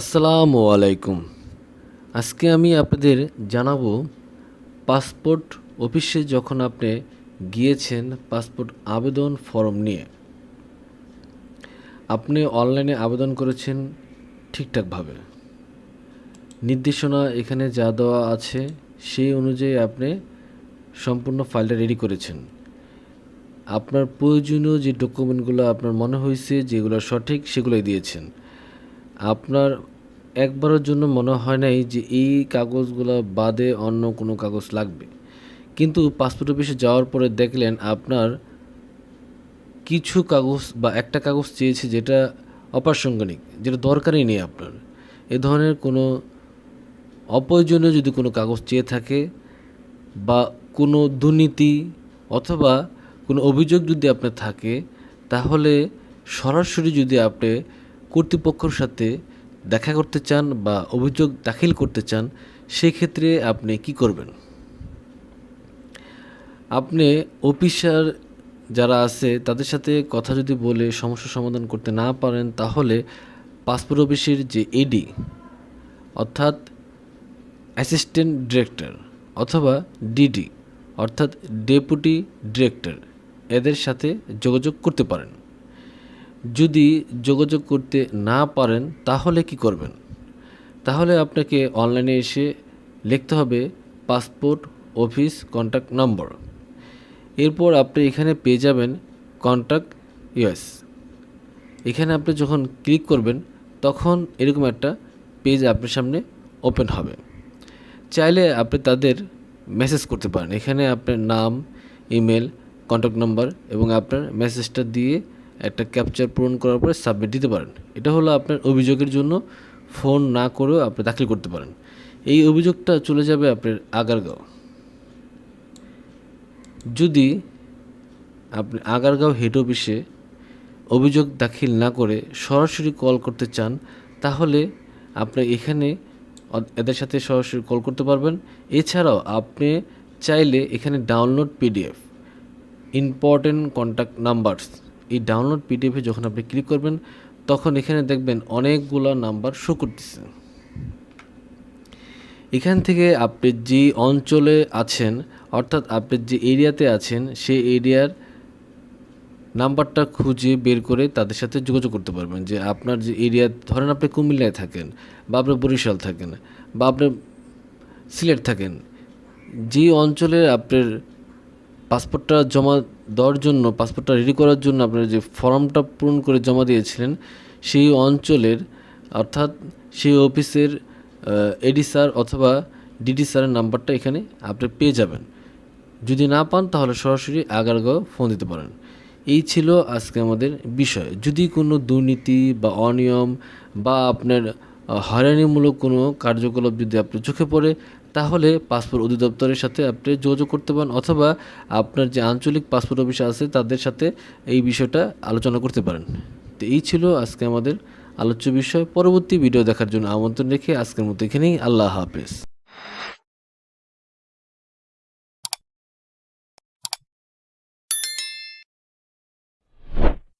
আসসালামু আলাইকুম। আজকে আমি আপনাদের জানাব পাসপোর্ট অফিসে যখন আপনি গিয়েছেন পাসপোর্ট আবেদন ফর্ম নিয়ে। আপনি অনলাইনে আবেদন করেছেন ঠিকঠাকভাবে। নির্দেশনা এখানে যা দেওয়া আছে সেই অনুযায়ী আপনি সম্পূর্ণ ফাইলটা রেডি করেছেন। আপনার প্রয়োজনীয় যে ডকুমেন্টগুলো আপনার মনে হয়েছে যেগুলো সঠিক সেগুলোই দিয়েছেন। আপনার একবারের জন্য মনে হয় নাই যে এই কাগজগুলো বাদে অন্য কোনো কাগজ লাগবে। কিন্তু পাসপোর্ট অফিসে যাওয়ার পরে দেখলেন আপনার কিছু কাগজ বা একটা কাগজ চেয়েছে যেটা অপ্রাসঙ্গিক, যেটা দরকারই নেই আপনার। এ ধরনের কোনো অপ্রয়োজনীয় যদি কোনো কাগজ চেয়ে থাকে বা কোনো দুর্নীতি অথবা কোনো অভিযোগ যদি আপনার থাকে, তাহলে সরাসরি যদি আপনি কর্তৃপক্ষের সাথে দেখা করতে চান বা অভিযোগ দাখিল করতে চান সেক্ষেত্রে আপনি কি করবেন? আপনি অফিসার যারা আছে, তাদের সাথে কথা যদি বলে সমস্যা সমাধান করতে না পারেন, তাহলে পাসপোর্ট অফিসের যে এডি অর্থাৎ অ্যাসিস্ট্যান্ট ডিরেক্টর অথবা ডিডি অর্থাৎ ডেপুটি ডিরেক্টর, এদের সাথে যোগাযোগ করতে পারেন। যদি যোগাযোগ করতে না পারেন, তাহলে কি করবেন? তাহলে আপনাকে অনলাইনে এসে লিখতে হবে পাসপোর্ট, অফিস কন্ট্যাক্ট নম্বর। এরপর আপনি এখানে পেয়ে যাবেন কন্ট্যাক্ট ইউএস। এখানে আপনি যখন ক্লিক করবেন, তখন এরকম একটা পেজ আপনার সামনে ওপেন হবে। চাইলে আপনি তাদের মেসেজ করতে পারেন। এখানে আপনার নাম, ইমেল কন্ট্যাক্ট নাম্বার এবং আপনার মেসেজটা দিয়ে একটা ক্যাপচার পূরণ করার পরে সাবমিট দিতে পারেন। এটা হলো আপনার অভিযোগের জন্য ফোন না করেও আপনি দাখিল করতে পারেন। এই অভিযোগটা চলে যাবে আপনার আগারগাঁও। যদি আপনি আগারগাঁও হেড অফিসে অভিযোগ দাখিল না করে সরাসরি কল করতে চান, তাহলে আপনি এখানে এদের সাথে সরাসরি কল করতে পারবেন। এছাড়াও আপনি চাইলে এখানে download PDF important contact numbers এই ডাউনলোড পিডিএফে যখন আপনি ক্লিক করবেন, তখন এখানে দেখবেন অনেকগুলো নাম্বার শো করতেছে। এখান থেকে আপনি যে অঞ্চলে আছেন, অর্থাৎ আপনি যে এরিয়াতে আছেন, সেই এরিয়ার নাম্বারটা খুঁজে বের করে তাদের সাথে যোগাযোগ করতে পারবেন যে আপনার যে এরিয়া ধরেন আপনি কুমিল্লায় থাকেন বা আপনি বরিশাল থাকেন বা আপনি সিলেট থাকেন, যে অঞ্চলে আপনার পাসপোর্টটা জমা দেওয়ার জন্য পাসপোর্টটা রেডি করার জন্য আপনার যে ফর্মটা পূরণ করে জমা দিয়েছিলেন, সেই অঞ্চলের, অর্থাৎ সেই অফিসের এডি স্যার অথবা ডিডি স্যারের নাম্বারটা এখানে আপনি পেয়ে যাবেন। যদি না পান, তাহলে সরাসরি আগারগাঁও ফোন দিতে পারেন। এই ছিল আজকে আমাদের বিষয়। যদি কোনো দুর্নীতি বা অনিয়ম বা আপনার হয়রানিমূলক কোনো কার্যকলাপ যদি আপনার চোখে পড়ে তাহলে পাসপোর্ট অধিদপ্তরের সাথে আপনি যোগাযোগ করতে পারেন অথবা আপনার যে আঞ্চলিক পাসপোর্ট অফিস আছে, তাদের সাথে এই বিষয়টা আলোচনা করতে পারেন। তো এই ছিল আজকে আমাদের আলোচ্য বিষয়। পরবর্তী ভিডিও দেখার জন্য আমন্ত্রণ রেখে আজকের মতো এখানেই। আল্লাহ হাফেজ।